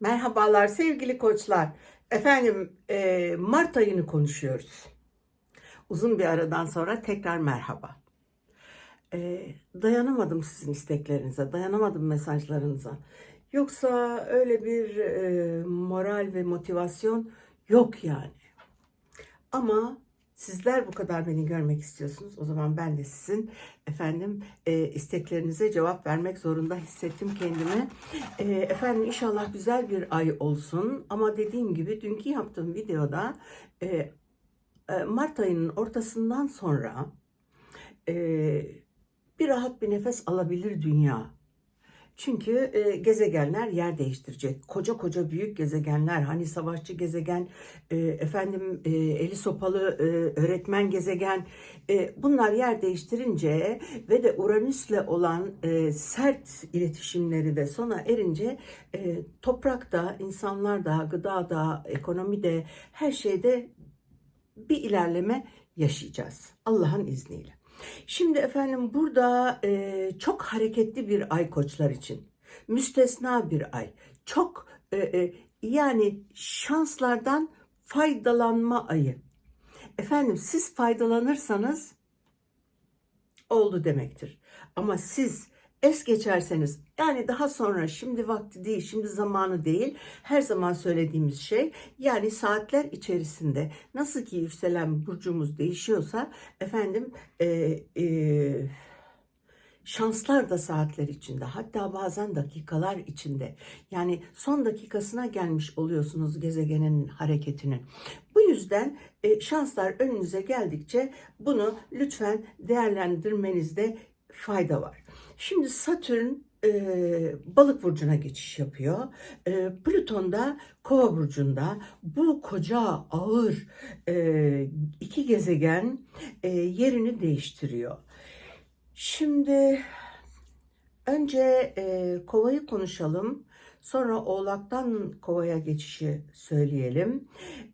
Merhabalar sevgili koçlar. Efendim e, Mart ayını konuşuyoruz. Uzun bir aradan sonra tekrar merhaba. E, dayanamadım sizin isteklerinize, dayanamadım mesajlarınıza. Yoksa öyle bir e, moral ve motivasyon yok yani. Ama sizler bu kadar beni görmek istiyorsunuz. O zaman ben de sizin efendim e, isteklerinize cevap vermek zorunda hissettim kendimi. E, efendim inşallah güzel bir ay olsun. Ama dediğim gibi dünkü yaptığım videoda e, e, Mart ayının ortasından sonra e, bir rahat bir nefes alabilir dünya. Çünkü e, gezegenler yer değiştirecek. Koca koca büyük gezegenler hani savaşçı gezegen, e, efendim e, eli sopalı e, öğretmen gezegen e, bunlar yer değiştirince ve de Uranüs'le olan e, sert iletişimleri de sona erince e, toprakta, insanlarda, gıdada, ekonomide her şeyde bir ilerleme yaşayacağız Allah'ın izniyle. Şimdi efendim burada e, çok hareketli bir ay koçlar için. Müstesna bir ay. Çok e, e, yani şanslardan faydalanma ayı. Efendim siz faydalanırsanız oldu demektir. Ama siz es geçerseniz yani daha sonra şimdi vakti değil şimdi zamanı değil her zaman söylediğimiz şey yani saatler içerisinde nasıl ki yükselen burcumuz değişiyorsa efendim e, e, şanslar da saatler içinde hatta bazen dakikalar içinde yani son dakikasına gelmiş oluyorsunuz gezegenin hareketinin. Bu yüzden e, şanslar önünüze geldikçe bunu lütfen değerlendirmenizde fayda var. Şimdi Satürn e, balık burcuna geçiş yapıyor. E, Plüton da kova burcunda. Bu koca ağır e, iki gezegen e, yerini değiştiriyor. Şimdi önce e, kovayı konuşalım. Sonra oğlaktan kovaya geçişi söyleyelim.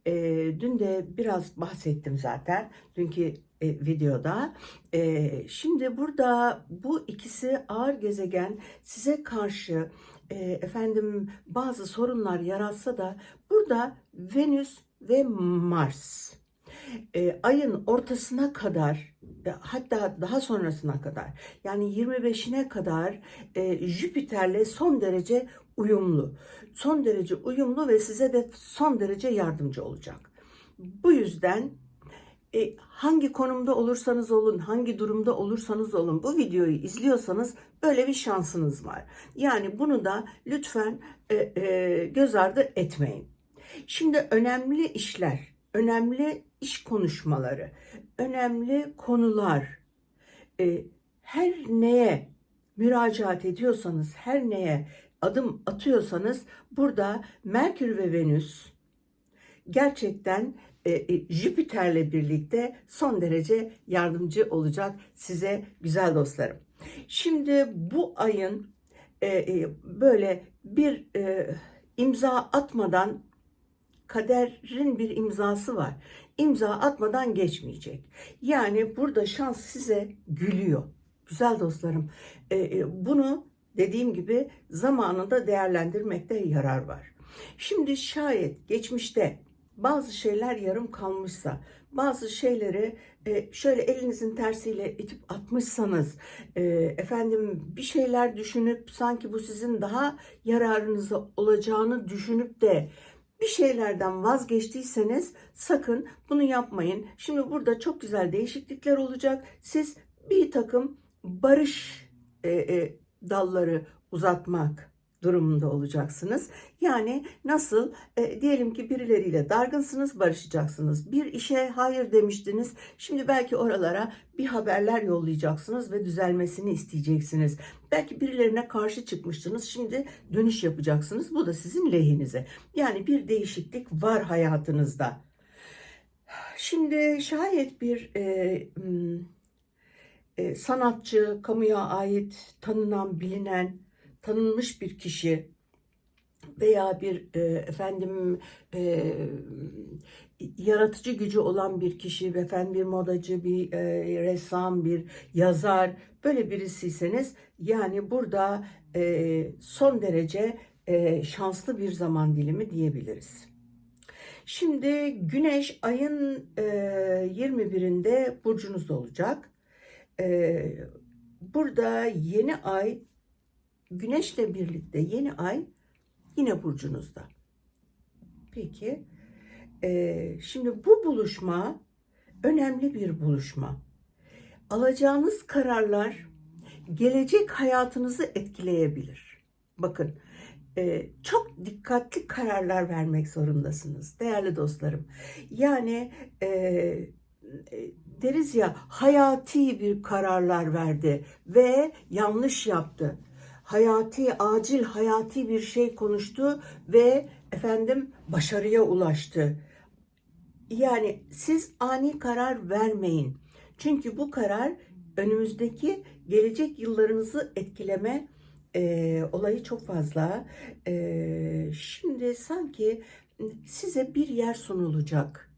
E, dün de biraz bahsettim zaten. Dünkü e, videoda. E, şimdi burada bu ikisi ağır gezegen size karşı e, efendim bazı sorunlar yaratsa da burada Venüs ve Mars ayın ortasına kadar hatta daha sonrasına kadar yani 25'ine kadar Jüpiter'le son derece uyumlu. Son derece uyumlu ve size de son derece yardımcı olacak. Bu yüzden e, hangi konumda olursanız olun, hangi durumda olursanız olun bu videoyu izliyorsanız böyle bir şansınız var. Yani bunu da lütfen e, e, göz ardı etmeyin. Şimdi önemli işler, önemli iş konuşmaları, önemli konular, e, her neye müracaat ediyorsanız, her neye adım atıyorsanız burada Merkür ve Venüs gerçekten Jüpiter'le birlikte son derece yardımcı olacak size güzel dostlarım. Şimdi bu ayın e, e, böyle bir e, imza atmadan kaderin bir imzası var. İmza atmadan geçmeyecek. Yani burada şans size gülüyor. Güzel dostlarım. E, e, bunu dediğim gibi zamanında değerlendirmekte yarar var. Şimdi şayet geçmişte bazı şeyler yarım kalmışsa, bazı şeyleri e, şöyle elinizin tersiyle itip atmışsanız, e, efendim bir şeyler düşünüp sanki bu sizin daha yararınıza olacağını düşünüp de bir şeylerden vazgeçtiyseniz sakın bunu yapmayın. Şimdi burada çok güzel değişiklikler olacak. Siz bir takım barış e, dalları uzatmak durumunda olacaksınız. Yani nasıl e, diyelim ki birileriyle dargınsınız barışacaksınız. Bir işe hayır demiştiniz. Şimdi belki oralara bir haberler yollayacaksınız ve düzelmesini isteyeceksiniz. Belki birilerine karşı çıkmıştınız. Şimdi dönüş yapacaksınız. Bu da sizin lehinize. Yani bir değişiklik var hayatınızda. Şimdi şayet bir e, e, sanatçı, kamuya ait, tanınan, bilinen, tanınmış bir kişi veya bir e, efendim e, yaratıcı gücü olan bir kişi, efendim bir modacı, bir e, ressam, bir yazar böyle birisiyseniz yani burada e, son derece e, şanslı bir zaman dilimi diyebiliriz. Şimdi Güneş ayın e, 21'inde burcunuzda olacak. E, burada yeni ay Güneşle birlikte yeni ay yine burcunuzda. Peki. e, şimdi bu buluşma önemli bir buluşma. Alacağınız kararlar gelecek hayatınızı etkileyebilir. Bakın e, çok dikkatli kararlar vermek zorundasınız değerli dostlarım. Yani e, e, deriz ya hayati bir kararlar verdi ve yanlış yaptı. Hayati, acil, hayati bir şey konuştu ve efendim başarıya ulaştı. Yani siz ani karar vermeyin. Çünkü bu karar önümüzdeki gelecek yıllarınızı etkileme e, olayı çok fazla. E, şimdi sanki size bir yer sunulacak.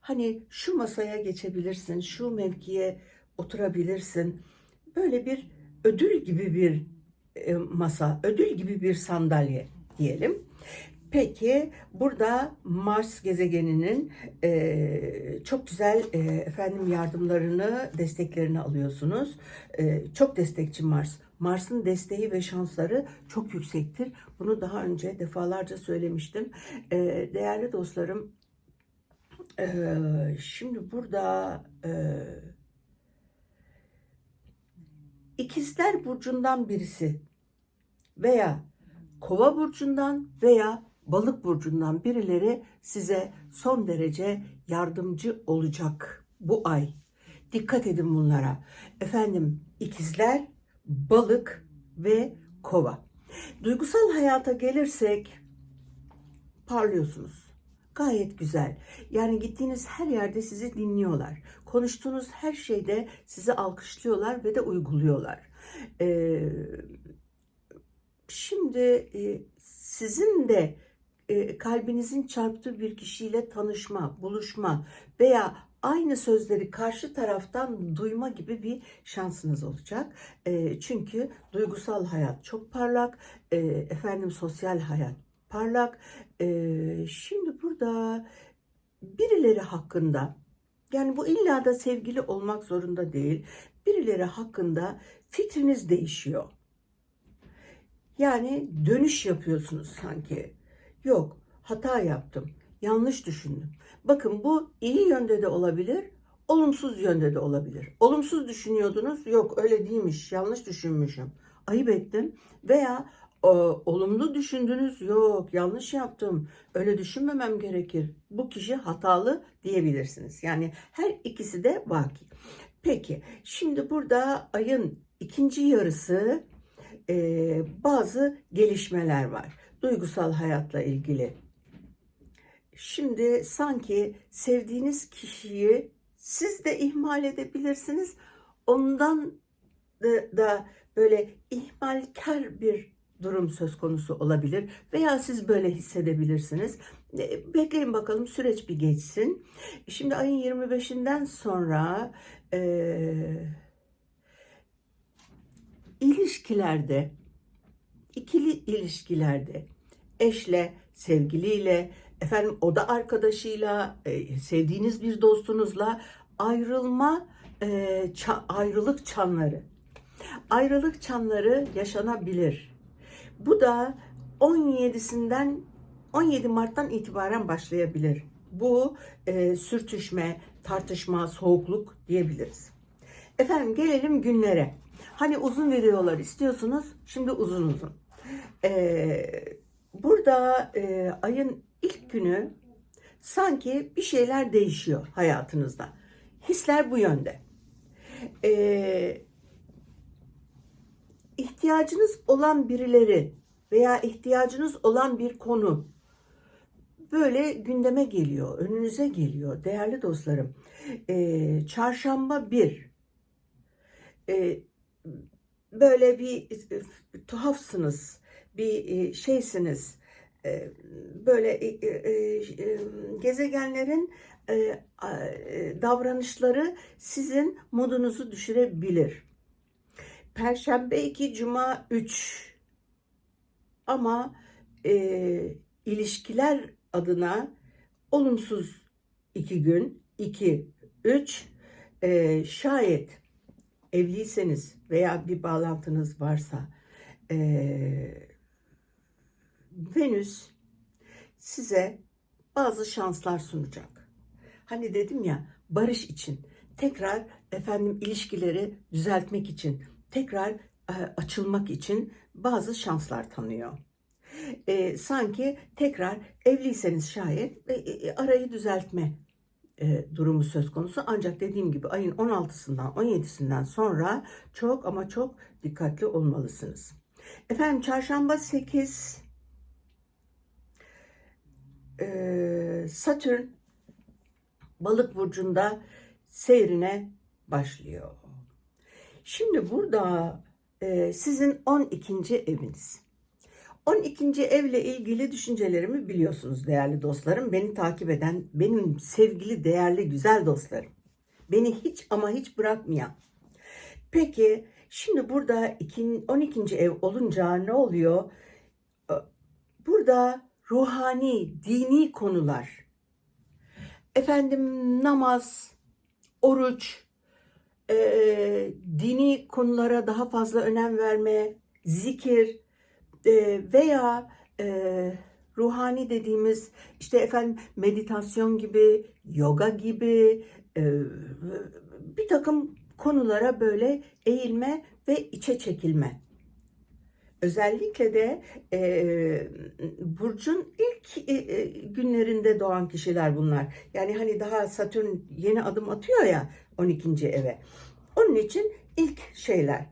Hani şu masaya geçebilirsin, şu mevkiye oturabilirsin. Böyle bir ödül gibi bir masa, ödül gibi bir sandalye diyelim. Peki burada Mars gezegeninin e, çok güzel e, efendim yardımlarını, desteklerini alıyorsunuz. E, çok destekçi Mars. Mars'ın desteği ve şansları çok yüksektir. Bunu daha önce defalarca söylemiştim. E, değerli dostlarım, e, şimdi burada e, İkizler burcundan birisi veya Kova burcundan veya Balık burcundan birileri size son derece yardımcı olacak bu ay. Dikkat edin bunlara. Efendim ikizler, balık ve kova. Duygusal hayata gelirsek parlıyorsunuz. Gayet güzel. Yani gittiğiniz her yerde sizi dinliyorlar. Konuştuğunuz her şeyde sizi alkışlıyorlar ve de uyguluyorlar. Ee, şimdi e, sizin de e, kalbinizin çarptığı bir kişiyle tanışma, buluşma veya aynı sözleri karşı taraftan duyma gibi bir şansınız olacak. E, çünkü duygusal hayat çok parlak, e, efendim sosyal hayat parlak. E, şimdi burada birileri hakkında yani bu illa da sevgili olmak zorunda değil. Birileri hakkında fikriniz değişiyor. Yani dönüş yapıyorsunuz sanki. Yok, hata yaptım. Yanlış düşündüm. Bakın bu iyi yönde de olabilir, olumsuz yönde de olabilir. Olumsuz düşünüyordunuz. Yok öyle değilmiş. Yanlış düşünmüşüm. Ayıp ettim. Veya o, olumlu düşündünüz. Yok yanlış yaptım. Öyle düşünmemem gerekir. Bu kişi hatalı diyebilirsiniz. Yani her ikisi de vaki. Peki şimdi burada ayın ikinci yarısı e, bazı gelişmeler var. Duygusal hayatla ilgili. Şimdi sanki sevdiğiniz kişiyi siz de ihmal edebilirsiniz. Ondan da, da böyle ihmalkar bir durum söz konusu olabilir veya siz böyle hissedebilirsiniz. E, Bekleyin bakalım süreç bir geçsin. Şimdi ayın 25'inden sonra e, ilişkilerde ikili ilişkilerde eşle, sevgiliyle, efendim oda arkadaşıyla, e, sevdiğiniz bir dostunuzla ayrılma, e, ça- ayrılık çanları. Ayrılık çanları yaşanabilir. Bu da 17'sinden 17 Mart'tan itibaren başlayabilir. Bu e, sürtüşme, tartışma, soğukluk diyebiliriz. Efendim gelelim günlere. Hani uzun videolar istiyorsunuz, şimdi uzun uzun. Ee, burada e, ayın ilk günü sanki bir şeyler değişiyor hayatınızda. Hisler bu yönde. Ee, ihtiyacınız olan birileri veya ihtiyacınız olan bir konu böyle gündeme geliyor, önünüze geliyor değerli dostlarım. Ee, çarşamba bir. Ee, böyle bir e, tuhafsınız, bir e, şeysiniz. E, böyle gezegenlerin davranışları sizin modunuzu düşürebilir. Perşembe 2, Cuma 3. Ama e, ilişkiler adına olumsuz iki gün, iki, üç, e, şayet evliyseniz veya bir bağlantınız varsa e, Venüs size bazı şanslar sunacak. Hani dedim ya barış için, tekrar efendim ilişkileri düzeltmek için, tekrar e, açılmak için bazı şanslar tanıyor. E, sanki tekrar evliyseniz şayet e, e, arayı düzeltme e, durumu söz konusu. Ancak dediğim gibi ayın 16'sından 17'sinden sonra çok ama çok dikkatli olmalısınız. Efendim çarşamba 8 e, Satürn balık burcunda seyrine başlıyor. Şimdi burada e, sizin 12. eviniz. 12. evle ilgili düşüncelerimi biliyorsunuz değerli dostlarım. Beni takip eden benim sevgili değerli güzel dostlarım. Beni hiç ama hiç bırakmayan. Peki şimdi burada iki- 12. ev olunca ne oluyor? Burada ruhani, dini konular, efendim namaz, oruç, eee, dini konulara daha fazla önem verme, zikir eee, veya eee, ruhani dediğimiz işte efendim meditasyon gibi, yoga gibi eee, bir takım konulara böyle eğilme ve içe çekilme. Özellikle de e, burcun ilk e, e, günlerinde doğan kişiler bunlar. Yani hani daha Satürn yeni adım atıyor ya 12. eve. Onun için ilk şeyler.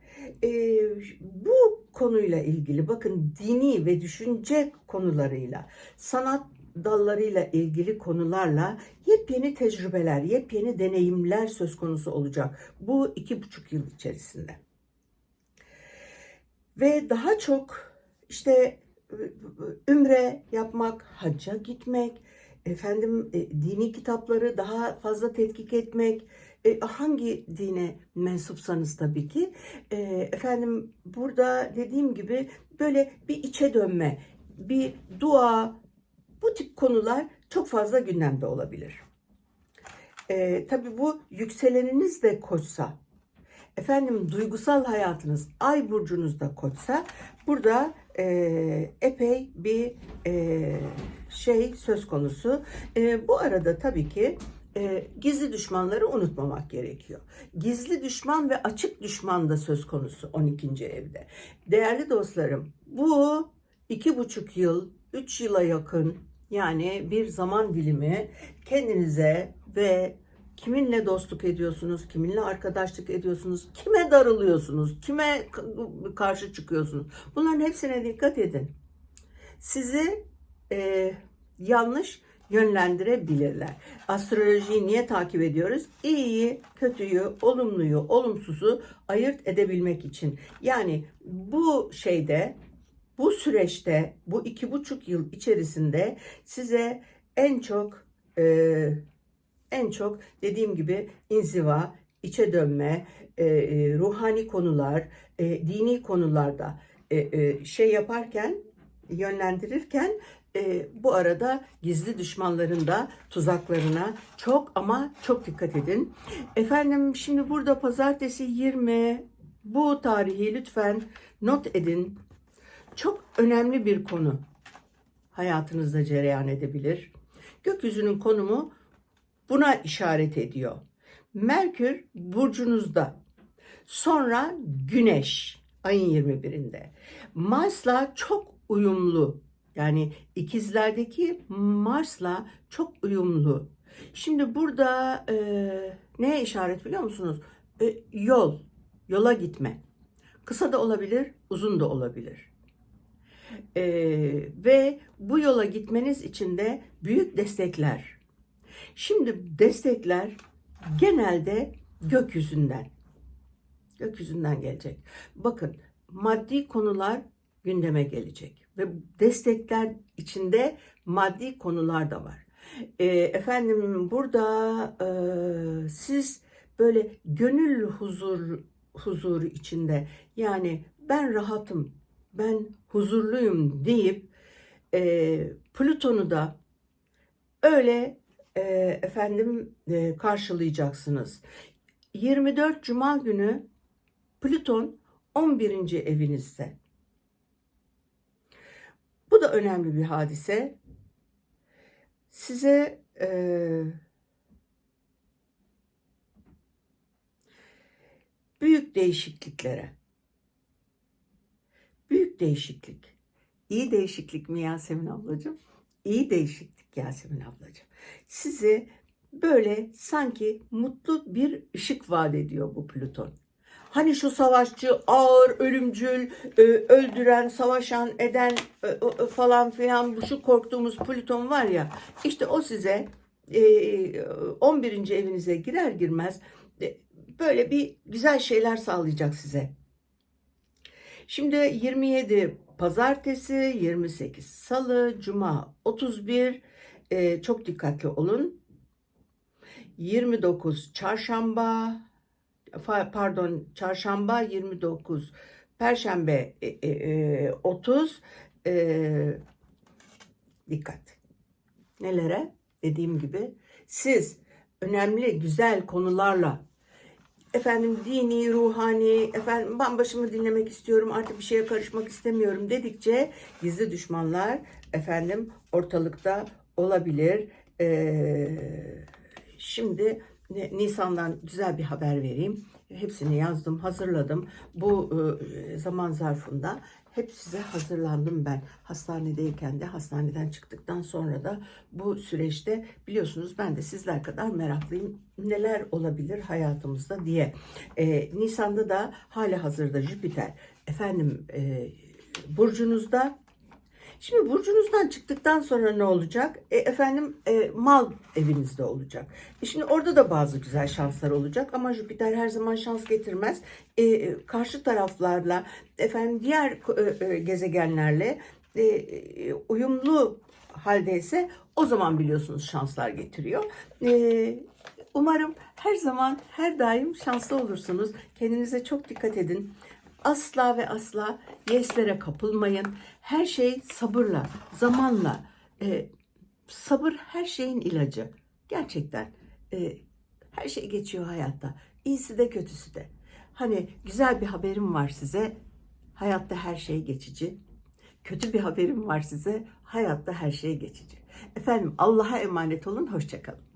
E, bu konuyla ilgili bakın dini ve düşünce konularıyla, sanat dallarıyla ilgili konularla yepyeni tecrübeler, yepyeni deneyimler söz konusu olacak bu iki buçuk yıl içerisinde. Ve daha çok işte ümre yapmak, hacca gitmek, efendim e, dini kitapları daha fazla tetkik etmek, e, hangi dine mensupsanız tabii ki, e, efendim burada dediğim gibi böyle bir içe dönme, bir dua, bu tip konular çok fazla gündemde olabilir. E, tabii bu yükseleniniz de koçsa, efendim duygusal hayatınız ay burcunuzda koçsa burada e, epey bir e, şey söz konusu. E, bu arada tabii ki e, gizli düşmanları unutmamak gerekiyor. Gizli düşman ve açık düşman da söz konusu 12. evde. Değerli dostlarım bu iki buçuk yıl, üç yıla yakın yani bir zaman dilimi kendinize ve Kiminle dostluk ediyorsunuz? Kiminle arkadaşlık ediyorsunuz? Kime darılıyorsunuz? Kime karşı çıkıyorsunuz? Bunların hepsine dikkat edin. Sizi e, yanlış yönlendirebilirler. Astrolojiyi niye takip ediyoruz? İyiyi, kötüyü, olumluyu, olumsuzu ayırt edebilmek için. Yani bu şeyde, bu süreçte, bu iki buçuk yıl içerisinde size en çok e, en çok dediğim gibi inziva, içe dönme, e, e, ruhani konular, e, dini konularda e, e, şey yaparken, yönlendirirken e, bu arada gizli düşmanların da tuzaklarına çok ama çok dikkat edin. Efendim şimdi burada pazartesi 20 bu tarihi lütfen not edin. Çok önemli bir konu hayatınızda cereyan edebilir. Gökyüzünün konumu buna işaret ediyor. Merkür burcunuzda. Sonra Güneş ayın 21'inde. Mars'la çok uyumlu. Yani ikizlerdeki Mars'la çok uyumlu. Şimdi burada e, neye işaret biliyor musunuz? E, yol, yola gitme. Kısa da olabilir, uzun da olabilir. E, ve bu yola gitmeniz için de büyük destekler, Şimdi destekler genelde gökyüzünden. Gökyüzünden gelecek. Bakın maddi konular gündeme gelecek ve destekler içinde maddi konular da var. E, efendim burada e, siz böyle gönül huzur huzuru içinde yani ben rahatım, ben huzurluyum deyip e, Plüton'u da öyle e, efendim e, karşılayacaksınız. 24 Cuma günü Plüton 11. evinizde. Bu da önemli bir hadise. Size e, büyük değişikliklere, büyük değişiklik, iyi değişiklik mi Yasemin ablacığım? İyi değişiklik Yasemin ablacığım. Sizi böyle sanki mutlu bir ışık vaat ediyor bu Plüton. Hani şu savaşçı, ağır, ölümcül, e, öldüren, savaşan, eden e, e, falan filan bu şu korktuğumuz Plüton var ya işte o size e, 11. evinize girer girmez böyle bir güzel şeyler sağlayacak size. Şimdi 27 pazartesi, 28 salı, cuma 31 e, çok dikkatli olun. 29 çarşamba, pardon çarşamba 29 perşembe e, e, e, 30 e, dikkat. Nelere? Dediğim gibi siz önemli güzel konularla efendim dini ruhani efendim ben başımı dinlemek istiyorum artık bir şeye karışmak istemiyorum dedikçe gizli düşmanlar efendim ortalıkta olabilir Ee, şimdi Nisan'dan güzel bir haber vereyim. Hepsini yazdım, hazırladım. Bu e, zaman zarfında hep size hazırlandım ben. Hastanedeyken de, hastaneden çıktıktan sonra da bu süreçte biliyorsunuz ben de sizler kadar meraklıyım. Neler olabilir hayatımızda diye. E, Nisan'da da hala hazırda Jüpiter. Efendim e, burcunuzda Şimdi burcunuzdan çıktıktan sonra ne olacak? E, efendim e, mal evinizde olacak. E, şimdi orada da bazı güzel şanslar olacak ama Jüpiter her zaman şans getirmez. E, e, karşı taraflarla efendim diğer e, e, gezegenlerle e, e, uyumlu haldeyse o zaman biliyorsunuz şanslar getiriyor. E, umarım her zaman her daim şanslı olursunuz. Kendinize çok dikkat edin. Asla ve asla yeslere kapılmayın. Her şey sabırla, zamanla. e, sabır her şeyin ilacı. Gerçekten e, her şey geçiyor hayatta. İyisi de kötüsü de. Hani güzel bir haberim var size. Hayatta her şey geçici. Kötü bir haberim var size. Hayatta her şey geçici. Efendim Allah'a emanet olun. Hoşçakalın.